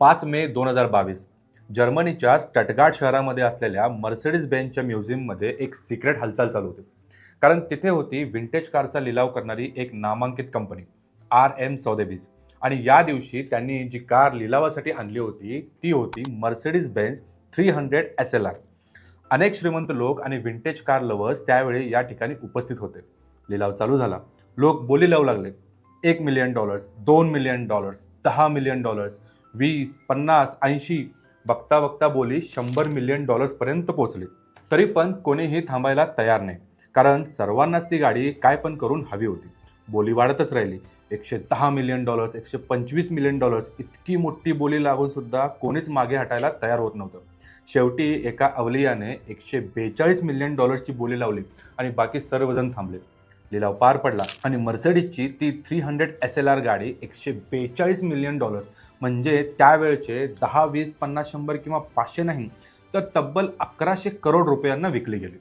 पाच मे दोन हजार बावीस. जर्मनीच्या स्टटगार्ड शहरामध्ये असलेल्या मर्सिडीज बेंचच्या म्युझियममध्ये एक सिक्रेट हालचाल चालू होती. कारण तिथे होती विंटेज कारचा लिलाव करणारी एक नामांकित कंपनी आर एम सौदेबीज. आणि या दिवशी त्यांनी जी कार लिलावासाठी आणली होती ती होती Mercedes Benz three hundred S L R. अनेक श्रीमंत लोक आणि विंटेज कार लवर्स त्यावेळी या ठिकाणी उपस्थित होते. लिलाव चालू झाला. लोक बोली लावू लागले. एक मिलियन डॉलर्स दोन मिलियन डॉलर्स दहा मिलियन डॉलर्स वीस पन्नास ऐंशी बघता बघता बोली शंभर मिलियन डॉलर्सपर्यंत पोहोचली. तरी पण कोणीही थांबायला तयार नाही. कारण सर्वांनाच ती गाडी काय पण करून हवी होती. बोली वाढतच राहिली. एकशे दहा मिलियन डॉलर्स एकशे पंचवीस मिलियन डॉलर्स इतकी मोठी बोली लागून सुद्धा कोणीच मागे हटायला तयार होत नव्हतं. शेवटी एका अवलियाने एकशे बेचाळीस मिलियन डॉलर्सची बोली लावली आणि बाकी सर्वजण थांबले. लिलाव पार पडला. आणि मर्सडीजची ती three hundred S L R गाडी एकशे बेचाळीस मिलियन डॉलर्स म्हणजे त्यावेळचे दहा वीस पन्नास शंभर किंवा पाचशे नाही तर तब्बल अकराशे करोड रुपयांना विकली गेली.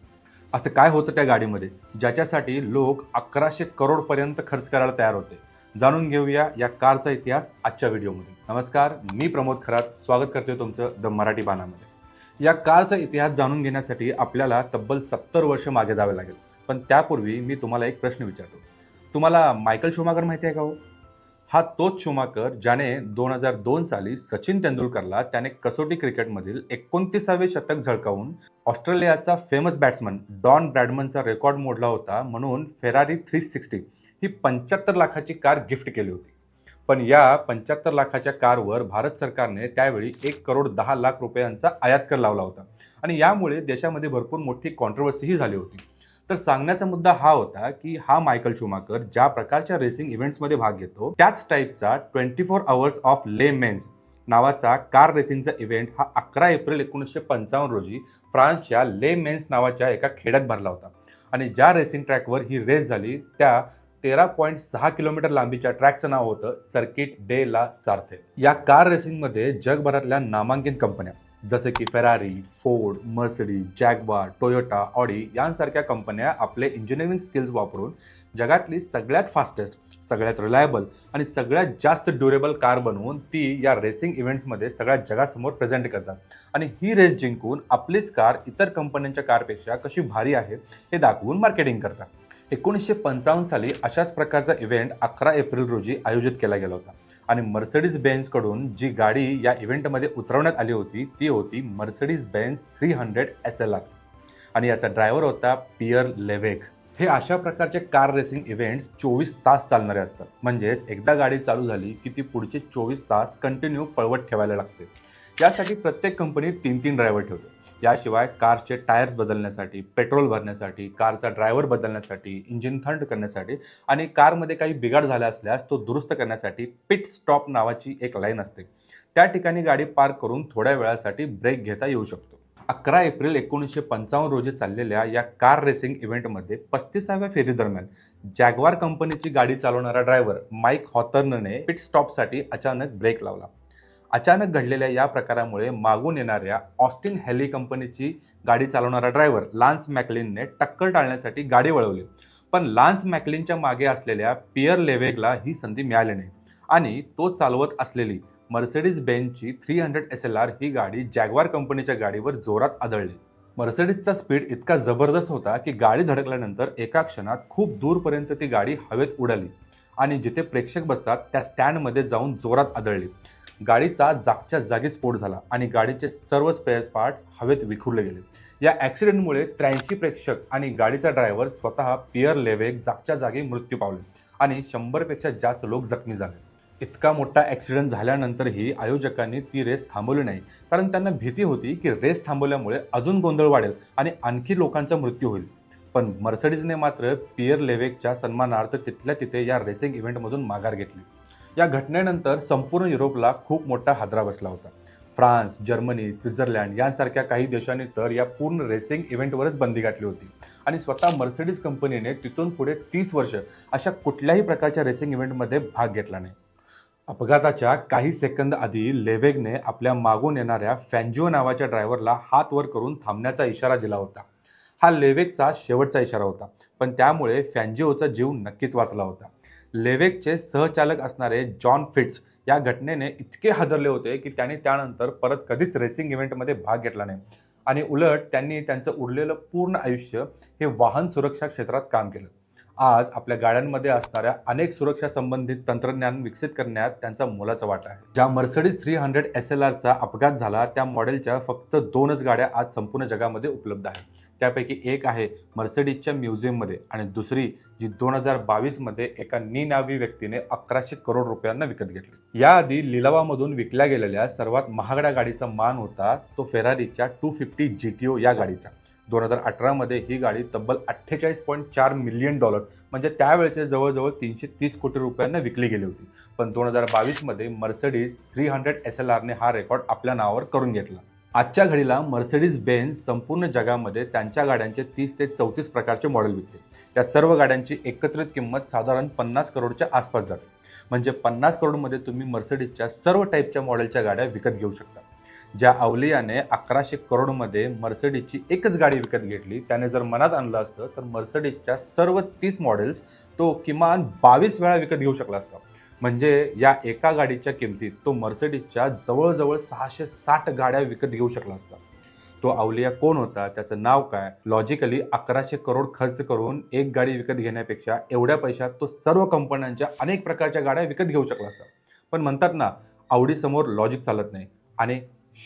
असं काय होतं त्या गाडीमध्ये? ज्याच्यासाठी लोक अकराशे करोडपर्यंत खर्च करायला तयार होते. जाणून घेऊया या कारचा इतिहास आजच्या व्हिडिओमध्ये. नमस्कार मी प्रमोद खरात. स्वागत करतोय तुमचं द मराठी बाणामध्ये. या कारचा इतिहास जाणून घेण्यासाठी आपल्याला तब्बल सत्तर वर्ष मागे जावे लागेल. पण त्यापूर्वी मी तुम्हाला एक प्रश्न विचारतो. तुम्हाला मायकल शुमाकर माहिती आहे का हो? हा तोच शुमाकर ज्याने दोन हजार दोन साली सचिन तेंडुलकरला त्याने कसोटी क्रिकेटमधील एकोणतीसावे शतक झळकावून ऑस्ट्रेलियाचा फेमस बॅट्समन डॉन ब्रॅडमनचा रेकॉर्ड मोडला होता म्हणून फेरारी थ्री सिक्स्टी ही पंच्याहत्तर लाखाची कार गिफ्ट केली होती. पण या पंच्याहत्तर लाखाच्या कारवर भारत सरकारने त्यावेळी एक करोड दहा लाख रुपयांचा आयात कर लावला होता. आणि यामुळे देशामध्ये भरपूर मोठी कॉन्ट्रोवर्सीही झाली होती. तर सांगण्याचा मुद्दा हा होता की हा मायकल शुमाकर ज्या प्रकारच्या रेसिंग इव्हेंट्समध्ये भाग घेतो त्याच टाईपचा twenty four hours of Le Mans नावाचा कार रेसिंगचा इव्हेंट हा अकरा एप्रिल एकोणीसशे पंचावन्न रोजी फ्रान्सच्या ले मेन्स नावाच्या एका खेड्यात भरला होता. आणि ज्या रेसिंग ट्रॅकवर ही रेस झाली त्या तेरा पॉईंट सहा किलोमीटर लांबीच्या ट्रॅकचं नाव होतं सर्किट डे ला सार्थे या कार रेसिंगमध्ये जगभरातल्या नामांकित कंपन्या जसे की Ferrari Ford Mercedes Jaguar Toyota Audi यांसारख्या कंपन्या आपले इंजिनिअरिंग स्किल्स वापरून जगातली सगळ्यात फास्टेस्ट सगळ्यात रिलायबल आणि सगळ्यात जास्त ड्युरेबल कार बनवून ती या रेसिंग इव्हेंट्समध्ये सगळ्या जगासमोर प्रेझेंट करतात. आणि ही रेस जिंकून आपलीच कार इतर कंपन्यांच्या कारपेक्षा कशी भारी आहे हे दाखवून मार्केटिंग करतात. एकोणीसशे पंचावन्न साली अशाच प्रकारचा इव्हेंट अकरा एप्रिल रोजी आयोजित केला गेला होता. आणि मर्सडीज बेन्सकडून जी गाडी या इव्हेंटमध्ये उतरवण्यात आली होती ती होती Mercedes Benz three hundred S L R आणि याचा ड्रायव्हर होता पियर लेवेक हे अशा प्रकारचे कार रेसिंग इव्हेंट्स चोवीस तास चालणारे असतात. म्हणजेच एकदा गाडी चालू झाली की ती पुढचे चोवीस तास कंटिन्यू पळवत ठेवायला लागते. यासाठी प्रत्येक कंपनी तीन तीन ड्रायव्हर ठेवते. याशिवाय कारचे टायर्स बदलण्यासाठी पेट्रोल भरण्यासाठी कारचा ड्रायव्हर बदलण्यासाठी इंजिन थंड करण्यासाठी आणि कारमध्ये काही बिघाड झाला असल्यास तो दुरुस्त करण्यासाठी पिट स्टॉप नावाची एक लाईन असते. त्या ठिकाणी गाडी पार्क करून थोड्या वेळासाठी ब्रेक घेता येऊ शकतो. अकरा एप्रिल एकोणीसशे पंचावन्न रोजी चाललेल्या या कार रेसिंग इव्हेंटमध्ये पस्तीसाव्या फेरीदरम्यान जॅगवार कंपनीची गाडी चालवणारा ड्रायव्हर माईक हॉथर्नने पिट स्टॉपसाठी अचानक ब्रेक लावला. अचानक घडलेल्या या प्रकारामुळे मागून येणाऱ्या ऑस्टिन हॅली कंपनीची गाडी चालवणारा ड्रायव्हर लान्स मॅकलिनने टक्कर टाळण्यासाठी गाडी वळवली. पण लान्स मॅकलिनच्या मागे असलेल्या पियर लेवेगला ही संधी मिळाली नाही आणि तो चालवत असलेली Mercedes बेनची three hundred S L R ही गाडी जॅगवार कंपनीच्या गाडीवर जोरात आदळली. मर्सिडीजचा स्पीड इतका जबरदस्त होता की गाडी धडकल्यानंतर एका क्षणात खूप दूरपर्यंत ती गाडी हवेत उडाली आणि जिथे प्रेक्षक बसतात त्या स्टँडमध्ये जाऊन जोरात आदळली. गाडीचा जागच्या जागी स्फोट झाला आणि गाडीचे सर्व स्पेअर पार्ट्स हवेत विखुरले गेले. या ॲक्सिडेंटमुळे त्र्याऐंशी प्रेक्षक आणि गाडीचा ड्रायव्हर स्वतः पियर लेवेक जागच्या जागी मृत्यू पावले आणि शंभरपेक्षा जास्त लोक जखमी झाले. इतका मोठा ॲक्सिडेंट झाल्यानंतरही आयोजकांनी ती रेस थांबवली नाही. कारण त्यांना भीती होती की रेस थांबवल्यामुळे अजून गोंधळ वाढेल आणि आणखी लोकांचा मृत्यू होईल. पण मर्सडीजने मात्र पियर लेवेकच्या सन्मानार्थ तिथल्या तिथे या रेसिंग इव्हेंटमधून माघार घेतली. या घटनेनंतर संपूर्ण युरोपला खूप मोठा हादरा बसला होता. फ्रान्स जर्मनी स्वित्झर्लंड यांसारख्या काही देशांनी तर या पूर्ण रेसिंग इव्हेंटवरच बंदी घातली होती. आणि स्वतः मर्सिडीज कंपनीने तिथून पुढे तीस वर्ष अशा कुठल्याही प्रकारच्या रेसिंग इव्हेंटमध्ये भाग घेतला नाही. अपघाताच्या काही सेकंद आधी लेवेगने आपल्या मागून येणाऱ्या फॅन्जिओ नावाच्या ड्रायव्हरला हात वर करून थांबण्याचा इशारा दिला होता. हा लेवेगचा शेवटचा इशारा होता. पण त्यामुळे फॅन्जिओचा जीव नक्कीच वाचला होता. लेवेकचे सहचालक असणारे जॉन फिट्स या घटनेने इतके हादरले होते की त्यांनी त्यानंतर परत कधीच रेसिंग इव्हेंटमध्ये भाग घेतला नाही. आणि उलट त्यांनी त्यांचं उरलेलं पूर्ण आयुष्य हे वाहन सुरक्षा क्षेत्रात काम केलं. आज आपल्या गाड्यांमध्ये असणाऱ्या अनेक सुरक्षा संबंधित तंत्रज्ञान विकसित करण्यात त्यांचा मोलाचा वाटा आहे. ज्या Mercedes three hundred S L आरचा अपघात झाला त्या मॉडेलच्या फक्त दोनच गाड्या आज संपूर्ण जगामध्ये उपलब्ध आहेत. त्यापैकी एक आहे मर्सडीजच्या म्युझियममध्ये आणि दुसरी जी दोन हजार बावीसमध्ये एका निनावी व्यक्तीने अकराशे करोड रुपयांना विकत घेतली. याआधी लिलावामधून विकल्या गेलेल्या सर्वात महागड्या गाडीचा मान होता तो फेरारीच्या two fifty G T O या गाडीचा. दोन हजार अठरामध्ये ही गाडी तब्बल अठ्ठेचाळीस पॉईंट चार मिलियन डॉलर्स म्हणजे त्यावेळेचे जवळजवळ तीनशे तीस कोटी रुपयांना विकली गेली होती. पण दोन हजार बावीसमध्ये Mercedes three hundred S L आरने हा रेकॉर्ड आपल्या नावावर करून घेतला. आजच्या घडीला मर्सिडीज बेन्स संपूर्ण जगामध्ये त्यांच्या गाड्यांचे तीस ते चौतीस प्रकारचे मॉडेल विकते. त्या सर्व गाड्यांची एकत्रित किंमत साधारण पन्नास करोडच्या आसपास जाते. म्हणजे पन्नास करोडमध्ये तुम्ही मर्सिडीजच्या सर्व टाईपच्या मॉडेलच्या गाड्या विकत घेऊ शकता. ज्या अवलियाने अकराशे करोडमध्ये मर्सिडीजची एकच गाडी विकत घेतली त्याने जर मनात आणलं असतं तर मर्सिडीजच्या सर्व तीस मॉडेल्स तो किमान बावीस वेळा विकत घेऊ शकला असता. म्हणजे या एका गाडीच्या किमतीत तो मर्सिडीजच्या जवळजवळ सहाशे साठ गाड्या विकत घेऊ शकला असता. तो अवलिया कोण होता त्याचं नाव काय? लॉजिकली अकराशे करोड खर्च करून एक गाडी विकत घेण्यापेक्षा एवढ्या पैशात तो सर्व कंपन्यांच्या अनेक प्रकारच्या गाड्या विकत घेऊ शकला असता. पण म्हणतात ना आवडीसमोर लॉजिक चालत नाही आणि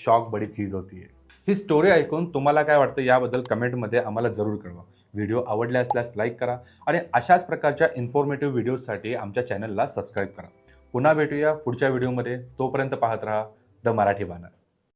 शॉक बडी चीज होती आहे ही स्टोरी ऐकून तुम्हाला काय वाटतं याबद्दल कमेंटमध्ये आम्हाला जरूर कळवा. व्हिडिओ आवडले असल्यास लाईक करा आणि अशाच प्रकारच्या इन्फॉर्मेटिव्ह व्हिडिओसाठी आमच्या चॅनलला सबस्क्राईब करा. पुन्हा भेटूया पुढच्या व्हिडिओमध्ये तोपर्यंत पाहत राहा द मराठी बानर